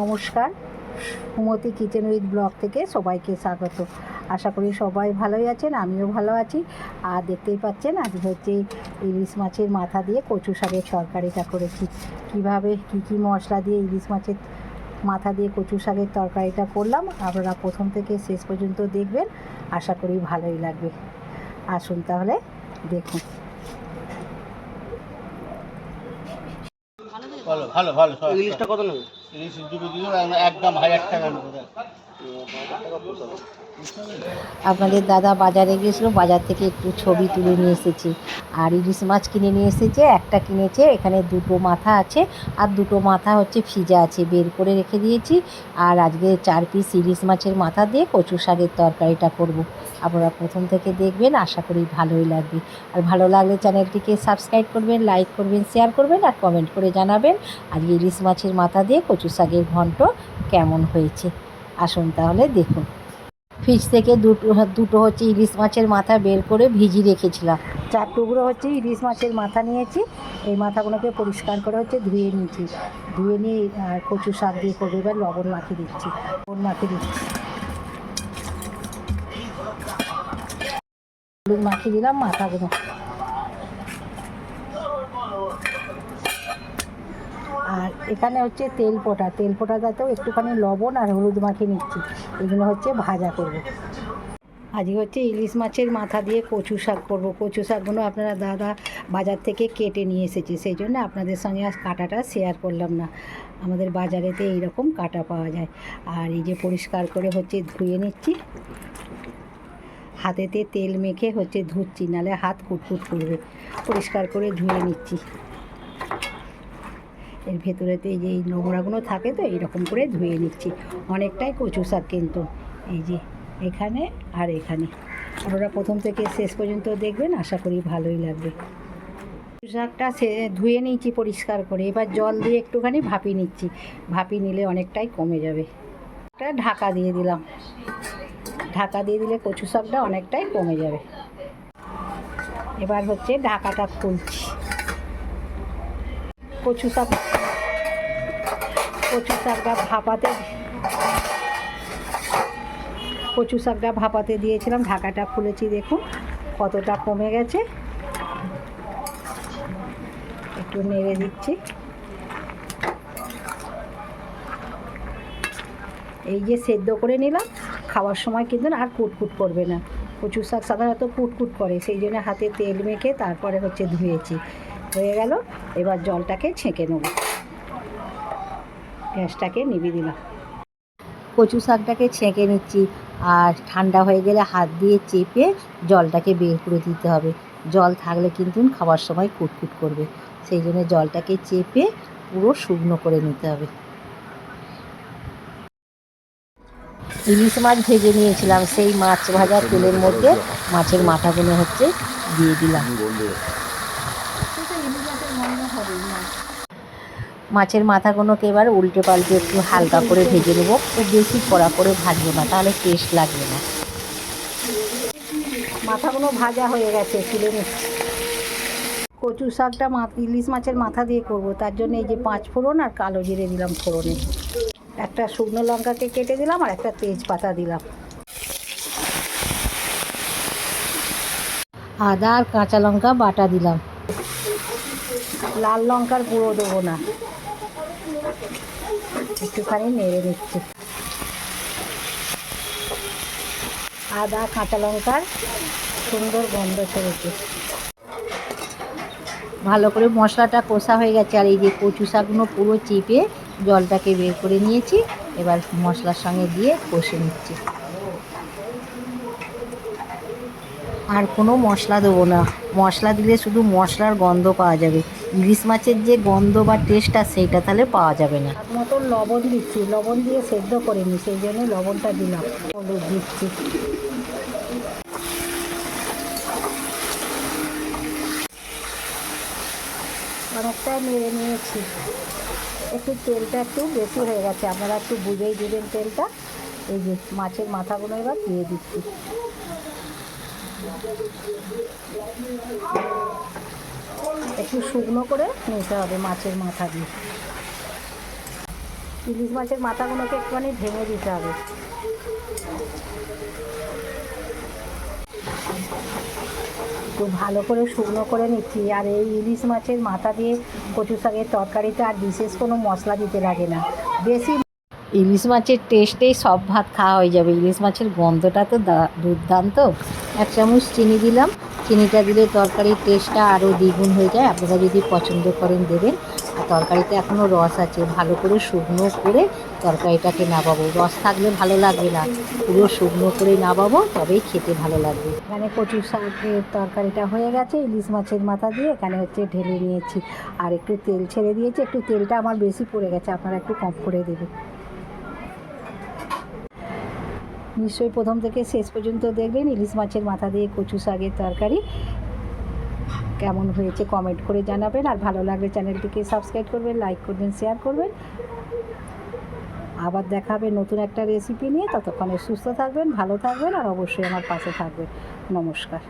নমস্কার। সুমতি kitchen with blog থেকে সবাইকে স্বাগত। আশা করি সবাই ভালোই আছেন আমিও ভালো আছি। আর দেখতেই পাচ্ছেন আজ হচ্ছে ইলিশ মাছের মাথা দিয়ে কচু শাকের তরকারিটা করেছি। কীভাবে কি কি মশলা দিয়ে ইলিশ মাছের মাথা দিয়ে কচু শাকের তরকারিটা করলাম আপনারা প্রথম থেকে শেষ পর্যন্ত দেখবেন। আশা করি ভালোই লাগবে। আসুন তাহলে দেখুন। ভালো ভালো ভালো ইলিশটা কত নেবে ইলিশ দুটো দিন একদম হাজার টাকা নেব আপনাদের দাদা বাজারে গিয়েছিল, বাজার থেকে একটু ছবি তুলে নিয়ে এসেছি। আর ইলিশ মাছ কিনে নিয়ে এসেছে, একটা কিনেছে, এখানে দুটো মাথা আছে, আর দুটো মাথা হচ্ছে ফিজা আছে, বের করে রেখে দিয়েছি। আর আজকে চার পিস ইলিশ মাছের মাথা দিয়ে কচু শাকের তরকারিটা করব। আপনারা প্রথম থেকে দেখবেন, আশা করি ভালোই লাগবে। আর ভালো লাগলে চ্যানেলটিকে সাবস্ক্রাইব করবেন, লাইক করবেন, শেয়ার করবেন, আর কমেন্ট করে জানাবেন, আজকে ইলিশ মাছের মাথা দিয়ে কচু শাকের ঘন্ট কেমন হয়েছে। আসুন তাহলে, দেখুন। ফ্রিজ থেকে দুটো দুটো হচ্ছে ইলিশ মাছের মাথা বের করে ভিজি রেখেছিলাম। চার টুকরো হচ্ছে ইলিশ মাছের মাথা নিয়েছি। এই মাথাগুলোকে পরিষ্কার করে হচ্ছে ধুয়ে নিয়েছি। ধুয়ে নিয়ে আর কচু শাক দিয়ে করব। এবার লবণ মাখিয়ে দিচ্ছি। লবণ মাখিয়ে দিচ্ছি। হলুদ মাখিয়ে দিলাম মাথাগুলো। আর এখানে হচ্ছে তেল পোটা। তেল পোটাটাতেও একটুখানি লবণ আর হলুদ মাখিয়ে নিচ্ছি। এগুলো হচ্ছে ভাজা করব। আজকে হচ্ছে ইলিশ মাছের মাথা দিয়ে কচু শাক করব। কচু শাকগুলো আপনারা দাদা বাজার থেকে কেটে নিয়ে এসেছে। সেই জন্য আপনাদের সঙ্গে আজ কাটাটা শেয়ার করলাম না। আমাদের বাজারেতে এইরকম কাটা পাওয়া যায়। আর এই যে পরিষ্কার করে হচ্ছে ধুয়ে নিচ্ছি। হাতেতে তেল মেখে হচ্ছে ধুচ্ছি, নালে হাত কুটকুট করবে। পরিষ্কার করে ধুয়ে নিচ্ছি। এর ভেতরেতে এই যে এই নোংরাগুলো থাকে তো, এইরকম করে ধুয়ে নিচ্ছি। অনেকটাই কচু শাক কিন্তু। এই যে এখানে আর এখানে। আপনারা প্রথম থেকে শেষ পর্যন্ত দেখবেন, আশা করি ভালোই লাগবে। কচু শাকটা সে ধুয়ে নিয়েছি পরিষ্কার করে। এবার জল দিয়ে একটুখানি ভাপিয়ে নিচ্ছি। ভাপিয়ে নিলে অনেকটাই কমে যাবে। একটা ঢাকা দিয়ে দিলাম। ঢাকা দিয়ে দিলে কচু শাকটা অনেকটাই কমে যাবে। এবার হচ্ছে ঢাকাটা খুলছি কচু শাক কচু শাকটা ভাপাতে কচু শাকটা ভাপাতে দিয়েছিলাম, ঢাকাটা খুলেছি দেখুন, কতটা কমে গেছে। একটু নেড়ে দিচ্ছি। এই যে সেদ্ধ করে নিলাম, খাওয়ার সময় কিন্তু আর কুটকুট করবে না। কচু শাক সাধারণত কুটকুট করে, সেই জন্য হাতে তেল মেখে তারপরে হচ্ছে ধুয়েছি। হয়ে গেল, এবার জলটাকে ছেঁকে নেব। গ্যাসটাকে নিভিয়ে দিলাম। কচু শাকটাকে ছেঁকে নিচ্ছি আর ঠান্ডা হয়ে গেলে হাত দিয়ে চেপে জলটাকে বের করে দিতে হবে। জল থাকলে কিন্তু খাওয়ার সময় কুটকুট করবে। সেই জন্য জলটাকে চেপে পুরো শুকনো করে নিতে হবে। ইলিশ মাছ ভেজে নিয়েছিলাম। সেই মাছ ভাজার তেলের মধ্যে মাছের মাথাগুলো হচ্ছে দিয়ে দিলাম। মাছের মাথাগুলোকে এবার উল্টে পাল্টে একটু হালকা করে ভেজে নেব। খুব বেশি কড়া করে ভাজবো না, তাহলে টেস্ট লাগবে না। মাথাগুলো ভাজা হয়ে গেছে, তুলে কচু শাকটা মা ইলিশ মাছের মাথা দিয়ে করব, তার জন্য এই যে পাঁচ ফোড়ন আর কালো জিরে দিলাম ফোড়নে। একটা শুকনো লঙ্কাকে কেটে দিলাম আর একটা তেজপাতা দিলাম। আদা আর কাঁচা লঙ্কা বাটা দিলাম। লাল লঙ্কার গুঁড়ো দেবো না। একটুখানি নেড়ে নিচ্ছি। আদা, কাঁচা লঙ্কার সুন্দর গন্ধ ছেড়েছে। ভালো করে মশলাটা কষা হয়ে গেছে, আর এই যে কচু শাকগুলো পুরো চিপে জলটাকে বের করে নিয়েছি। এবার মশলার সঙ্গে দিয়ে কষে নিচ্ছি। আর কোনো মশলা দেবো না। মশলা দিলে শুধু মশলার গন্ধ পাওয়া যাবে। ইলিশ মাছের যে গন্ধ বা টেস্টটা সেইটা তাহলে পাওয়া যাবে না। মতো লবণ দিচ্ছি। লবণ দিয়ে সেদ্ধ করে নি, সেই জন্য লবণটা দিলাম। হলুদ দিচ্ছি। অনেকটা নেড়ে নিয়েছি। একটু তেলটা একটু বেশি হয়ে গেছে। আপনারা একটু বুঝেই দেবেন তেলটা। এই যে মাছের মাথাগুলো এবার দিয়ে দিচ্ছি। একটু শুকনো করে নিতে হবে মাছের মাথা দিয়ে। ইলিশ মাছের মাথাগুলোকে একটুখানি ভেঙে দিতে হবে। ভালো করে শুকনো করে নিচ্ছি। আর এই ইলিশ মাছের মাথা দিয়ে কচু শাকের তরকারিতে আর বিশেষ কোনো মশলা দিতে লাগে না। বেশি ইলিশ মাছের টেস্টেই সব ভাত খাওয়া হয়ে যাবে। ইলিশ মাছের গন্ধটা তো দুর্দান্ত। এক চামচ চিনি দিলাম। চিনিটা দিলে তরকারির টেস্টটা আরও দ্বিগুণ হয়ে যায়। আপনারা যদি পছন্দ করেন দেবেন। আর তরকারিতে এখনও রস আছে। ভালো করে শুকনো করে তরকারিটাকে নাবাবো। রস থাকলে ভালো লাগবে না। পুরো শুকনো করে নাবাবো, তবেই খেতে ভালো লাগবে। এখানে কচুর শাকের তরকারিটা হয়ে গেছে। ইলিশ মাছের মাথা দিয়ে এখানে হচ্ছে ঢেলে নিয়েছি। আর একটু তেল ছেড়ে দিয়েছি। একটু তেলটা আমার বেশি পড়ে গেছে। আপনারা একটু কম করে দেবেন। নিশ্চয়ই প্রথম থেকে শেষ পর্যন্ত দেখবেন ইলিশ মাছের মাথা দিয়ে কচু শাকের তরকারি। কেমন হয়েছে কমেন্ট করে জানাবেন। আর ভালো লাগলে চ্যানেলটিকে সাবস্ক্রাইব করবেন লাইক করবেন শেয়ার করবেন। আবার দেখা হবে নতুন একটা রেসিপি নিয়ে। ততক্ষণে সুস্থ থাকবেন, ভালো থাকবেন, আর অবশ্যই আমার পাশে থাকবেন। নমস্কার।